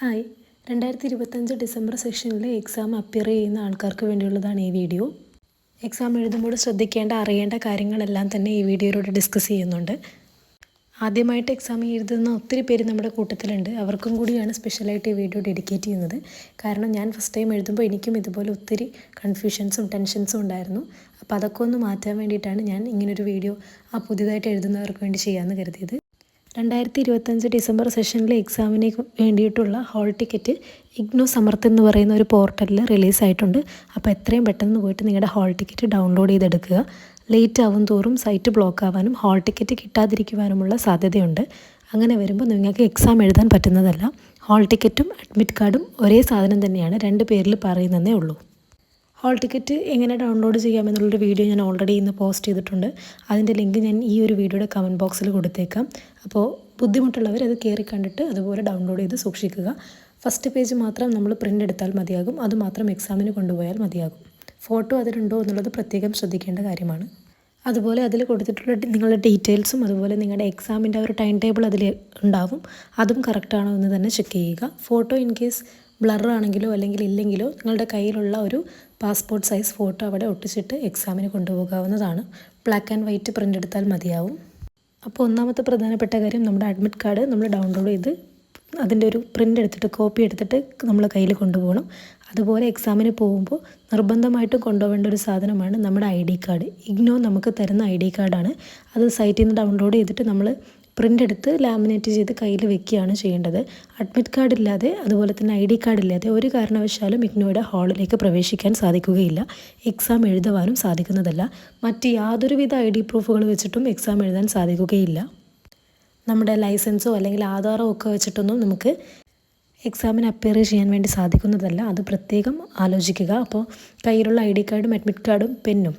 Hi. രണ്ടായിരത്തി ഇരുപത്തഞ്ച് December സെഷനിലെ exam appear ചെയ്യുന്ന ആൾക്കാർക്ക് വേണ്ടിയുള്ളതാണ് ഈ വീഡിയോ. എക്സാം എഴുതുമ്പോൾ ശ്രദ്ധിക്കേണ്ട അറിയേണ്ട കാര്യങ്ങളെല്ലാം തന്നെ ഈ വീഡിയോയിലൂടെ ഡിസ്കസ് ചെയ്യുന്നുണ്ട്. ആദ്യമായിട്ട് എക്സാം എഴുതുന്ന ഒത്തിരി പേര് നമ്മുടെ കൂട്ടത്തിലുണ്ട്. അവർക്കും കൂടിയാണ് സ്പെഷ്യലായിട്ട് ഈ വീഡിയോ ഡെഡിക്കേറ്റ് ചെയ്യുന്നത്. കാരണം ഞാൻ ഫസ്റ്റ് ടൈം എഴുതുമ്പോൾ എനിക്കും ഇതുപോലെ ഒത്തിരി കൺഫ്യൂഷൻസും ടെൻഷൻസും ഉണ്ടായിരുന്നു. അപ്പോൾ അതൊക്കെ ഒന്ന് മാറ്റാൻ വേണ്ടിയിട്ടാണ് ഞാൻ ഇങ്ങനൊരു വീഡിയോ ആ പുതിയതായിട്ട് എഴുതുന്നവർക്ക് വേണ്ടി ചെയ്യാമെന്ന് കരുതിയത്. രണ്ടായിരത്തി ഇരുപത്തഞ്ച് ഡിസംബർ സെഷനിലെ എക്സാമിന് വേണ്ടിയിട്ടുള്ള ഹോൾ ടിക്കറ്റ് ഇഗ്നോ സമർത്ത് എന്ന് പറയുന്ന ഒരു പോർട്ടലിൽ റിലീസ് ആയിട്ടുണ്ട് അപ്പോൾ എത്രയും പെട്ടെന്ന് പോയിട്ട് നിങ്ങളുടെ ഹോൾ ടിക്കറ്റ് ഡൗൺലോഡ് ചെയ്തെടുക്കുക. ലേറ്റ് ആവും തോറും സൈറ്റ് ബ്ലോക്ക് ആവാനും ഹാൾ ടിക്കറ്റ് കിട്ടാതിരിക്കുവാനുമുള്ള സാധ്യതയുണ്ട്. അങ്ങനെ വരുമ്പോൾ നിങ്ങൾക്ക് എക്സാം എഴുതാൻ പറ്റുന്നതല്ല. ഹാൾ ടിക്കറ്റും അഡ്മിറ്റ് കാർഡും ഒരേ സാധനം തന്നെയാണ് രണ്ട് പേരിൽ പറയുന്നതേ ഉള്ളൂ. ഹാൾ ടിക്കറ്റ് എങ്ങനെ ഡൗൺലോഡ് ചെയ്യാമെന്നുള്ളൊരു വീഡിയോ ഞാൻ ഓൾറെഡി ഇന്ന് പോസ്റ്റ് ചെയ്തിട്ടുണ്ട്. അതിന്റെ ലിങ്ക് ഞാൻ ഈ ഒരു വീഡിയോയുടെ കമന്റ് ബോക്സിൽ കൊടുത്തേക്കാം. അപ്പോൾ ബുദ്ധിമുട്ടുള്ളവർ അത് കയറി കണ്ടിട്ട് അതുപോലെ ഡൗൺലോഡ് ചെയ്ത് സൂക്ഷിക്കുക. ഫസ്റ്റ് പേജ് മാത്രം നമ്മൾ പ്രിന്റ് എടുത്താൽ മതിയാകും. അത് മാത്രം എക്സാമിന് കൊണ്ടുപോയാൽ മതിയാകും. ഫോട്ടോ അതിലുണ്ടോ എന്നുള്ളത് പ്രത്യേകം ശ്രദ്ധിക്കേണ്ട കാര്യമാണ്. അതുപോലെ അതിൽ കൊടുത്തിട്ടുള്ള നിങ്ങളുടെ ഡീറ്റെയിൽസും അതുപോലെ നിങ്ങളുടെ എക്സാമിന്റെ ഒരു ടൈം ടേബിൾ അതിൽ ഉണ്ടാവും. അതും കറക്റ്റാണോ എന്ന് തന്നെ ചെക്ക് ചെയ്യുക. ഫോട്ടോ ഇൻ കേസ് ബ്ലർ ആണെങ്കിലോ അല്ലെങ്കിൽ ഇല്ലെങ്കിലോ നിങ്ങളുടെ കയ്യിലുള്ള ഒരു പാസ്പോർട്ട് സൈസ് ഫോട്ടോ അവിടെ ഒട്ടിച്ചിട്ട് എക്സാമിന് കൊണ്ടുപോകാവുന്നതാണ്. ബ്ലാക്ക് ആൻഡ് വൈറ്റ് പ്രിന്റ് എടുത്താൽ മതിയാവും. അപ്പോൾ ഒന്നാമത്തെ പ്രധാനപ്പെട്ട കാര്യം നമ്മുടെ അഡ്മിറ്റ് കാർഡ് നമ്മൾ ഡൗൺലോഡ് ചെയ്ത് അതിന്റെ ഒരു പ്രിന്റ് എടുത്തിട്ട് കോപ്പി എടുത്തിട്ട് നമ്മൾ കയ്യിൽ കൊണ്ടുപോകണം. അതുപോലെ എക്സാമിന് പോകുമ്പോൾ നിർബന്ധമായിട്ടും കൊണ്ടുപോകേണ്ട ഒരു സാധനമാണ് നമ്മുടെ ഐ ഡി കാർഡ്. ഇഗ്നോ നമുക്ക് തരുന്ന ഐ ഡി കാർഡാണ്. അത് സൈറ്റിൽ നിന്ന് ഡൗൺലോഡ് ചെയ്തിട്ട് നമ്മൾ പ്രിന്റ് എടുത്ത് ലാമിനേറ്റ് ചെയ്ത് കയ്യിൽ വെക്കുകയാണ് ചെയ്യേണ്ടത്. അഡ്മിറ്റ് കാർഡ് ഇല്ലാതെ അതുപോലെ തന്നെ ഐ ഡി കാർഡ് ഇല്ലാതെ ഒരു കാരണവശാലും ഇഗ്നോയുടെ ഹാളിലേക്ക് പ്രവേശിക്കാൻ സാധിക്കുകയില്ല. എക്സാം എഴുതുവാനും സാധിക്കുന്നതല്ല. മറ്റ് യാതൊരുവിധ ഐ ഡി പ്രൂഫുകൾ വെച്ചിട്ടും എക്സാം എഴുതാൻ സാധിക്കുകയില്ല. നമ്മുടെ ലൈസൻസോ അല്ലെങ്കിൽ ആധാറോ ഒക്കെ വെച്ചിട്ടൊന്നും നമുക്ക് എക്സാമിന് അപ്പിയർ ചെയ്യാൻ വേണ്ടി സാധിക്കുന്നതല്ല. അത് പ്രത്യേകം ആലോചിക്കുക. അപ്പോൾ കയ്യിലുള്ള ഐ ഡി കാർഡും അഡ്മിറ്റ് കാർഡും പെന്നും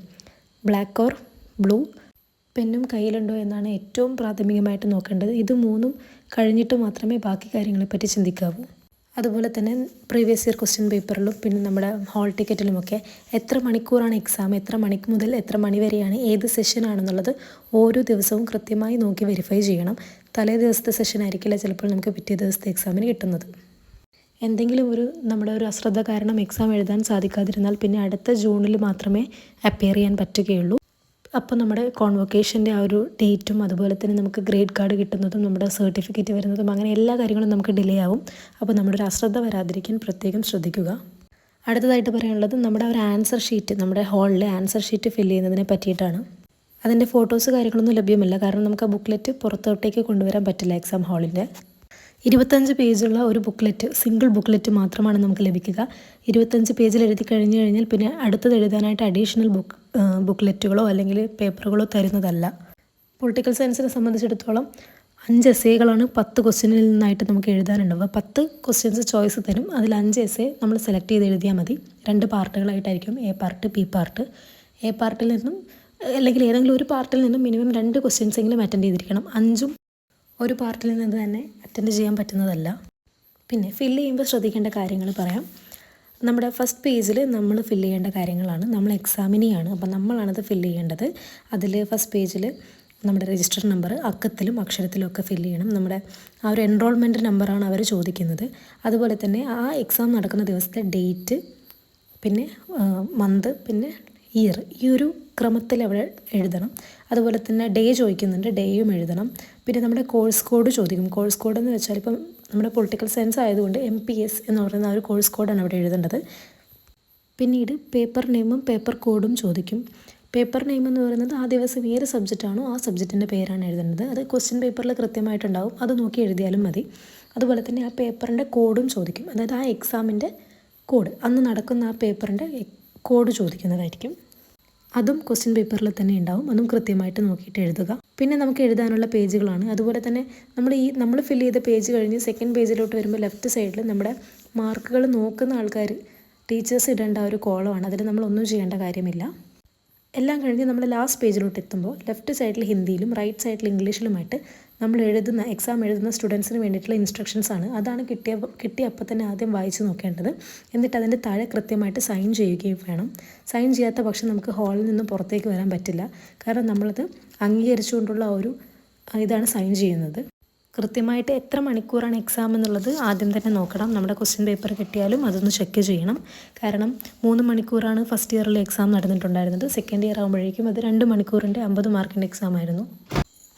ബ്ലാക്ക് ഓർ ബ്ലൂ പെന്നും കയ്യിലുണ്ടോ എന്നാണ് ഏറ്റവും പ്രാഥമികമായിട്ട് നോക്കേണ്ടത്. ഇത് മൂന്നും കഴിഞ്ഞിട്ട് മാത്രമേ ബാക്കി കാര്യങ്ങളെപ്പറ്റി ചിന്തിക്കാവൂ. അതുപോലെ തന്നെ പ്രീവിയസ് ഇയർ ക്വസ്റ്റ്യൻ പേപ്പറിലും പിന്നെ നമ്മുടെ ഹാൾ ടിക്കറ്റിലുമൊക്കെ എത്ര മണിക്കൂറാണ് എക്സാം എത്ര മണിക്ക് മുതൽ എത്ര മണി വരെയാണ്? ഏത് സെഷൻ ആണെന്നുള്ളത് ഓരോ ദിവസവും കൃത്യമായി നോക്കി വെരിഫൈ ചെയ്യണം. തലേ ദിവസത്തെ സെഷൻ ആയിരിക്കില്ല ചിലപ്പോൾ നമുക്ക് പിറ്റേ ദിവസത്തെ എക്സാമിന് കിട്ടുന്നത്. എന്തെങ്കിലും ഒരു നമ്മുടെ ഒരു അശ്രദ്ധ കാരണം എക്സാം എഴുതാൻ സാധിക്കാതിരുന്നാൽ പിന്നെ അടുത്ത ജൂണിൽ മാത്രമേ അപ്പിയർ ചെയ്യാൻ പറ്റുകയുള്ളൂ. അപ്പോൾ നമ്മുടെ കോൺവൊക്കേഷന്റെ ആ ഒരു ഡേറ്റും അതുപോലെ തന്നെ നമുക്ക് ഗ്രേഡ് കാർഡ് കിട്ടുന്നതും നമ്മുടെ സർട്ടിഫിക്കറ്റ് വരുന്നതും അങ്ങനെ എല്ലാ കാര്യങ്ങളും നമുക്ക് ഡിലേ ആവും. അപ്പോൾ നമ്മുടെ ഒരു അശ്രദ്ധ വരാതിരിക്കാൻ പ്രത്യേകം ശ്രദ്ധിക്കുക. അടുത്തതായിട്ട് പറയാനുള്ളത് നമ്മുടെ ഒരു ആൻസർ ഷീറ്റ് നമ്മുടെ ഹാളിലെ ആൻസർ ഷീറ്റ് ഫില്ല് ചെയ്യുന്നതിനെ പറ്റിയിട്ടാണ്. അതിന്റെ ഫോട്ടോസ് കാര്യങ്ങളൊന്നും ലഭ്യമല്ല. കാരണം നമുക്ക് ആ ബുക്ക്ലെറ്റ് പുറത്തോട്ടേക്ക് കൊണ്ടുവരാൻ പറ്റില്ല എക്സാം ഹാളിന്റെ ഇരുപത്തഞ്ച് പേജുള്ള ഒരു ബുക്ക്ലെറ്റ് സിംഗിൾ ബുക്ക്ലെറ്റ് മാത്രമാണ് നമുക്ക് ലഭിക്കുക. ഇരുപത്തഞ്ച് പേജിൽ എഴുതി കഴിഞ്ഞു കഴിഞ്ഞാൽ പിന്നെ അടുത്തത് എഴുതാനായിട്ട് അഡീഷണൽ ബുക്ക് ബുക്ക്ലെറ്റുകളോ അല്ലെങ്കിൽ പേപ്പറുകളോ തരുന്നതല്ല. പൊളിറ്റിക്കൽ സയൻസിനെ സംബന്ധിച്ചിടത്തോളം അഞ്ച് എസ്സേകളാണ് പത്ത് ക്വസ്റ്റ്യനിൽ നിന്നായിട്ട് നമുക്ക് എഴുതാനുണ്ടാവുക പത്ത് ക്വസ്റ്റ്യൻസ് ചോയ്സ് തരും. അതിൽ അഞ്ച് എസ്സേ നമ്മൾ സെലക്ട് ചെയ്ത് എഴുതിയാൽ മതി. രണ്ട് പാർട്ടുകളായിട്ടായിരിക്കും. A part P part. A പാർട്ടിൽ നിന്നും അല്ലെങ്കിൽ ഏതെങ്കിലും ഒരു പാർട്ടിൽ നിന്നും മിനിമം രണ്ട് ക്വസ്റ്റ്യൻസ് എങ്കിലും അറ്റൻഡ് ചെയ്തിരിക്കണം. അഞ്ചും ഒരു പാർട്ടിൽ നിന്ന് തന്നെ അറ്റൻഡ് ചെയ്യാൻ പറ്റുന്നതല്ല. പിന്നെ ഫില്ല് ചെയ്യുമ്പോൾ ശ്രദ്ധിക്കേണ്ട കാര്യങ്ങൾ പറയാം. നമ്മുടെ ഫസ്റ്റ് പേജിൽ നമ്മൾ ഫില്ല് ചെയ്യേണ്ട കാര്യങ്ങളാണ്. നമ്മൾ എക്സാമിനെയാണ് അപ്പോൾ നമ്മളാണത് ഫില്ല് ചെയ്യേണ്ടത്. അതിൽ ഫസ്റ്റ് പേജിൽ നമ്മുടെ രജിസ്റ്റർ നമ്പർ അക്കത്തിലും അക്ഷരത്തിലും ഒക്കെ ഫില്ല് ചെയ്യണം. നമ്മുടെ ആ ഒരു എൻറോൾമെന്റ് നമ്പറാണ് അവർ ചോദിക്കുന്നത്. അതുപോലെ തന്നെ ആ എക്സാം നടക്കുന്ന ദിവസത്തെ ഡേറ്റ് പിന്നെ മന്ത് പിന്നെ ഇയർ ഈ ഒരു ക്രമത്തിൽ അവിടെ എഴുതണം. അതുപോലെ തന്നെ ഡേ ചോദിക്കുന്നുണ്ട് ഡേയും എഴുതണം. പിന്നെ നമ്മുടെ കോഴ്സ് കോഡ് ചോദിക്കും. കോഴ്സ് കോഡ് എന്ന് വെച്ചാൽ ഇപ്പം നമ്മുടെ പൊളിറ്റിക്കൽ സയൻസ് ആയതുകൊണ്ട് എം പി എസ് എന്ന് പറയുന്ന ആ ഒരു കോഴ്സ് കോഡാണ് അവിടെ എഴുതേണ്ടത്. പിന്നീട് പേപ്പർ നെയിമും പേപ്പർ കോഡും ചോദിക്കും. പേപ്പർ നെയിം എന്ന് പറയുന്നത് ആ ദിവസം ഏത് സബ്ജക്റ്റാണോ ആ സബ്ജക്റ്റിന്റെ പേരാണ് എഴുതേണ്ടത്. അത് ക്വസ്റ്റ്യൻ പേപ്പറിൽ കൃത്യമായിട്ടുണ്ടാവും. അത് നോക്കി എഴുതിയാലും മതി. അതുപോലെ തന്നെ ആ പേപ്പറിന്റെ കോഡും ചോദിക്കും. അതായത് ആ എക്സാമിന്റെ കോഡ് അന്ന് നടക്കുന്ന ആ പേപ്പറിന്റെ കോഡ് ചോദിക്കുന്നതായിരിക്കും. അതും ക്വസ്റ്റ്യൻ പേപ്പറിൽ തന്നെ ഉണ്ടാവും. അതും കൃത്യമായിട്ട് നോക്കിയിട്ട് എഴുതുക. പിന്നെ നമുക്ക് എഴുതാനുള്ള പേജുകളാണ്. അതുപോലെ തന്നെ നമ്മൾ ഈ നമ്മൾ ഫില്ല് ചെയ്ത പേജ് കഴിഞ്ഞ് സെക്കൻഡ് പേജിലോട്ട് വരുമ്പോൾ ലെഫ്റ്റ് സൈഡിൽ നമ്മുടെ മാർക്കുകൾ നോക്കുന്ന ആൾക്കാർ ടീച്ചേഴ്സ് ഇടേണ്ട ഒരു കോളമാണ് അതിൽ നമ്മൾ ഒന്നും ചെയ്യേണ്ട കാര്യമില്ല. എല്ലാം കഴിഞ്ഞ് നമ്മൾ ലാസ്റ്റ് പേജിലോട്ട് എത്തുമ്പോൾ ലെഫ്റ്റ് സൈഡിൽ ഹിന്ദിയിലും റൈറ്റ് സൈഡിൽ ഇംഗ്ലീഷിലുമായിട്ട് നമ്മൾ എഴുതുന്ന എക്സാം എഴുതുന്ന സ്റ്റുഡൻസിന് വേണ്ടിയിട്ടുള്ള ഇൻസ്ട്രക്ഷൻസ് ആണ്. അതാണ് കിട്ടിയ കിട്ടിയ തന്നെ ആദ്യം വായിച്ച് നോക്കേണ്ടത്. എന്നിട്ട് അതിന്റെ താഴെ കൃത്യമായിട്ട് സൈൻ ചെയ്യുകയും വേണം. സൈൻ ചെയ്യാത്ത പക്ഷം നമുക്ക് ഹാളിൽ നിന്നും പുറത്തേക്ക് വരാൻ പറ്റില്ല. കാരണം നമ്മളത് അംഗീകരിച്ചുകൊണ്ടുള്ള ഒരു ഇതാണ് സൈൻ ചെയ്യുന്നത്. കൃത്യമായിട്ട് എത്ര മണിക്കൂറാണ് എക്സാം എന്നുള്ളത് ആദ്യം തന്നെ നോക്കണം. നമ്മുടെ ക്വസ്റ്റ്യൻ പേപ്പർ കിട്ടിയാലും അതൊന്ന് ചെക്ക് ചെയ്യണം. കാരണം മൂന്ന് മണിക്കൂറാണ് ഫസ്റ്റ് ഇയറിൽ എക്സാം നടന്നിട്ടുണ്ടായിരുന്നത്. സെക്കൻഡ് ഇയർ ആകുമ്പോഴേക്കും അത് രണ്ട് മണിക്കൂറിന്റെ അമ്പത് മാർക്കിന്റെ എക്സാം ആയിരുന്നു.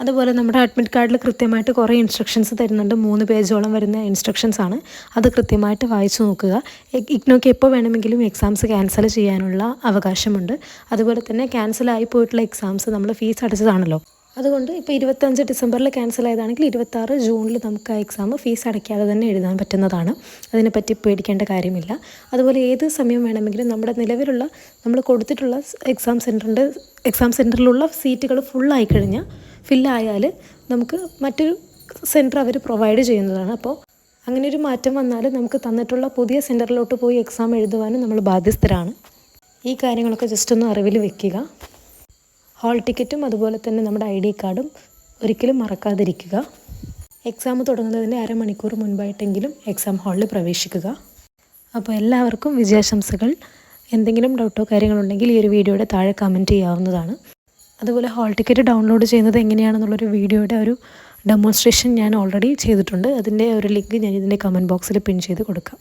അതുപോലെ നമ്മുടെ അഡ്മിറ്റ് കാർഡിൽ കൃത്യമായിട്ട് കുറേ ഇൻസ്ട്രക്ഷൻസ് തരുന്നുണ്ട്. മൂന്ന് പേജോളം വരുന്ന ഇൻസ്ട്രക്ഷൻസ് ആണ്. അത് കൃത്യമായിട്ട് വായിച്ചു നോക്കുക. ഇഗ്നോക്ക് എപ്പോൾ വേണമെങ്കിലും എക്സാംസ് ക്യാൻസൽ ചെയ്യാനുള്ള അവകാശമുണ്ട്. അതുപോലെ തന്നെ ക്യാൻസലായി പോയിട്ടുള്ള എക്സാംസ് നമ്മൾ ഫീസ് അടച്ചതാണല്ലോ. അതുകൊണ്ട് ഇപ്പോൾ ഇരുപത്തഞ്ച് ഡിസംബറിൽ ക്യാൻസൽ ആയതാണെങ്കിൽ ഇരുപത്താറ് ജൂണിൽ നമുക്ക് ആ എക്സാം ഫീസ് അടയ്ക്കാതെ തന്നെ എഴുതാൻ പറ്റുന്നതാണ്. അതിനെപ്പറ്റി പേടിക്കേണ്ട കാര്യമില്ല. അതുപോലെ ഏത് സമയം വേണമെങ്കിലും നമ്മുടെ നിലവിലുള്ള നമ്മൾ കൊടുത്തിട്ടുള്ള എക്സാം സെന്ററിന്റെ എക്സാം സെന്ററിലുള്ള സീറ്റുകൾ ഫുള്ളായി കഴിഞ്ഞാൽ ഫില്ലായാൽ നമുക്ക് മറ്റൊരു സെന്റർ അവർ പ്രൊവൈഡ് ചെയ്യുന്നതാണ്. അപ്പോൾ അങ്ങനെ ഒരു മാറ്റം വന്നാൽ നമുക്ക് തന്നിട്ടുള്ള പുതിയ സെന്ററിലോട്ട് പോയി എക്സാം എഴുതുവാനും നമ്മൾ ബാധ്യസ്ഥരാണ്. ഈ കാര്യങ്ങളൊക്കെ ജസ്റ്റ് ഒന്ന് അറിവിൽ വെക്കുക. ഹാൾ ടിക്കറ്റും അതുപോലെ തന്നെ നമ്മുടെ ഐ ഡി കാർഡും ഒരിക്കലും മറക്കാതിരിക്കുക. എക്സാം തുടങ്ങുന്നതിന്റെ അരമണിക്കൂർ മുൻപായിട്ടെങ്കിലും എക്സാം ഹാളിൽ പ്രവേശിക്കുക. അപ്പോൾ എല്ലാവർക്കും വിജയാശംസകൾ. എന്തെങ്കിലും ഡൗട്ടോ കാര്യങ്ങളുണ്ടെങ്കിൽ ഈ ഒരു വീഡിയോയുടെ താഴെ കമന്റ് ചെയ്യാവുന്നതാണ്. അതുപോലെ ഹാൾ ടിക്കറ്റ് ഡൗൺലോഡ് ചെയ്യുന്നത് എങ്ങനെയാണെന്നുള്ളൊരു വീഡിയോയുടെ ഒരു ഡെമോൺസ്ട്രേഷൻ ഞാൻ ഓൾറെഡി ചെയ്തിട്ടുണ്ട്. അതിന്റെ ഒരു ലിങ്ക് ഞാൻ ഇതിന്റെ കമന്റ് ബോക്സിൽ പിൻ ചെയ്ത് കൊടുക്കാം.